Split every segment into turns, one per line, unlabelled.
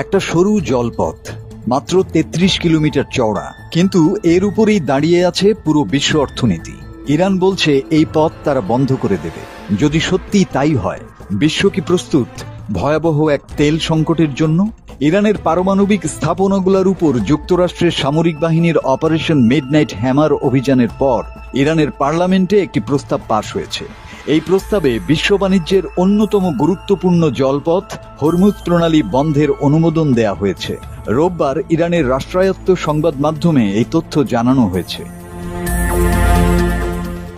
একটা সরু জলপথ, মাত্র ৩৩ কিলোমিটার চওড়া, কিন্তু এর উপরেই দাঁড়িয়ে আছে পুরো বিশ্ব অর্থনীতি। ইরান বলছে এই পথ তারা বন্ধ করে দেবে। যদি সত্যি তাই হয়, বিশ্ব কি প্রস্তুত? ভয়াবহ এক তেল সংকটের জন্য? ইরানের পারমাণবিক স্থাপনাগুলোর উপর যুক্তরাষ্ট্রের সামরিক বাহিনীর অপারেশন মিডনাইট হ্যামার অভিযানের পর, ইরানের পার্লামেন্টে একটি প্রস্তাব পাশ হয়েছে। এই প্রস্তাবে বিশ্ব বাণিজ্যের অন্যতম গুরুত্বপূর্ণ জলপথ হরমুজ প্রণালী বন্ধের অনুমোদন দেয়া হয়েছে। রোববার ইরানের রাষ্ট্রায়ত্ত সংবাদ মাধ্যমে এই তথ্য জানানো হয়েছে।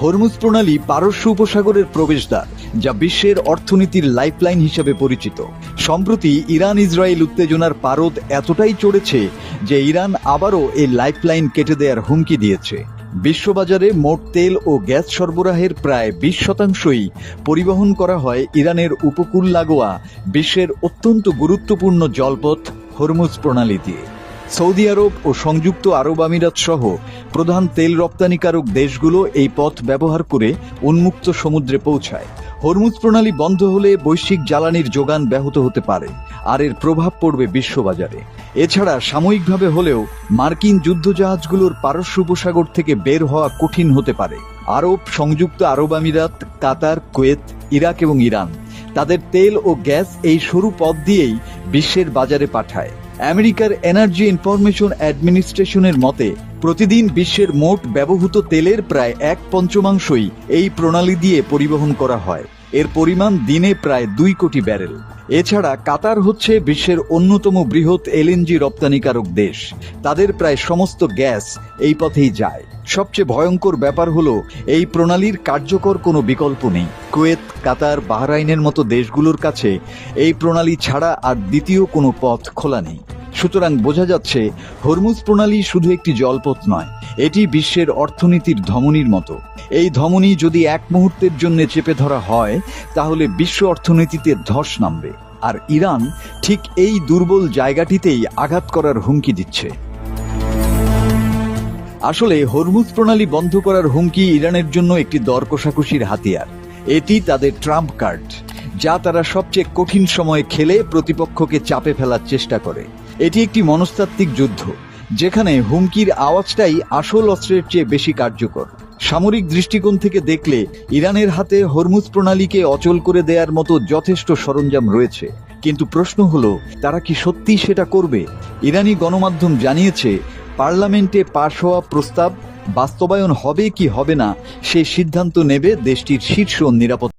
হরমুজ প্রণালী পারস্য উপসাগরের প্রবেশদ্বার, যা বিশ্বের অর্থনীতির লাইফলাইন হিসেবে পরিচিত। সম্প্রতি ইরান ইসরায়েল উত্তেজনার পারদ এতটাই চড়েছে যে ইরান আবারও এই লাইফলাইন কেটে দেওয়ার হুমকি দিয়েছে। বিশ্ববাজারে মোট তেল ও গ্যাস সরবরাহের প্রায় বিশ শতাংশই পরিবহন করা হয় ইরানের উপকূল লাগোয়া বিশ্বের অত্যন্ত গুরুত্বপূর্ণ জলপথ হরমুজ প্রণালী দিয়ে সৌদি আরব ও সংযুক্ত আরব আমিরাত সহ প্রধান তেল রপ্তানিকারক দেশগুলো এই পথ ব্যবহার করে উন্মুক্ত সমুদ্রে পৌঁছায়। হরমুজ প্রণালী বন্ধ হলে বৈশ্বিক জ্বালানির যোগান ব্যাহত হতে পারে, আর এর প্রভাব পড়বে বিশ্ববাজারে। এছাড়া সাময়িকভাবে হলেও মার্কিন যুদ্ধজাহাজগুলোর পারস্য উপসাগর থেকে বের হওয়া কঠিন হতে পারে। আরব, সংযুক্ত আরব আমিরাত, কাতার, কুয়েত, ইরাক এবং ইরান তাদের তেল ও গ্যাস এই সরু পথ দিয়েই বিশ্বের বাজারে পাঠায়। আমেরিকার এনার্জি ইনফরমেশন অ্যাডমিনিস্ট্রেশনের মতে প্রতিদিন বিশ্বের মোট ব্যবহৃত তেলের প্রায় এক পঞ্চমাংশই এই প্রণালী দিয়ে পরিবহন করা হয়। এর পরিমাণ দিনে প্রায় দুই কোটি ব্যারেল। এছাড়া কাতার হচ্ছে বিশ্বের অন্যতম বৃহৎ এলএনজি রপ্তানিকারক দেশ। তাদের প্রায় সমস্ত গ্যাস এই পথেই যায়। সবচেয়ে ভয়ঙ্কর ব্যাপার হলো, এই প্রণালীর কার্যকর কোনো বিকল্প নেই। কুয়েত, কাতার, বাহরাইনের মতো দেশগুলোর কাছে এই প্রণালী ছাড়া আর দ্বিতীয় কোনো পথ খোলা নেই। সুতরাং বোঝা যাচ্ছে, হরমুজ প্রণালী শুধু একটি জলপথ নয়, এটি বিশ্বের অর্থনীতির ধমনির মতো। এই ধমনী যদি এক মুহূর্তের জন্য চেপে ধরা হয়, তাহলে বিশ্ব অর্থনীতিতে ধস নামবে। আর ইরান ঠিক এই দুর্বল জায়গাটিতেই আঘাত করার হুমকি দিচ্ছে। আসলে হরমুজ প্রণালী বন্ধ করার হুমকি ইরানের জন্য একটি দর হাতিয়ার। এটি তাদের ট্রাম্প কার্ড, যা তারা সবচেয়ে কঠিন সময়ে খেলে প্রতিপক্ষকে চাপে ফেলার চেষ্টা করে। এটি একটি মনস্তাত্ত্বিক যুদ্ধ, যেখানে হুমকির আওয়াজটাই আসল অস্ত্রের চেয়ে বেশি কার্যকর। সামরিক দৃষ্টিকোণ থেকে দেখলে ইরানের হাতে হরমুজ প্রণালীকে অচল করে দেওয়ার মতো যথেষ্ট সরঞ্জাম রয়েছে। কিন্তু প্রশ্ন হলো, তারা কি সত্যি সেটা করবে? ইরানি গণমাধ্যম জানিয়েছে, পার্লামেন্টে পাশ হওয়া প্রস্তাব বাস্তবায়ন হবে কি হবে না সেই সিদ্ধান্ত নেবে দেশটির শীর্ষ নিরাপত্তা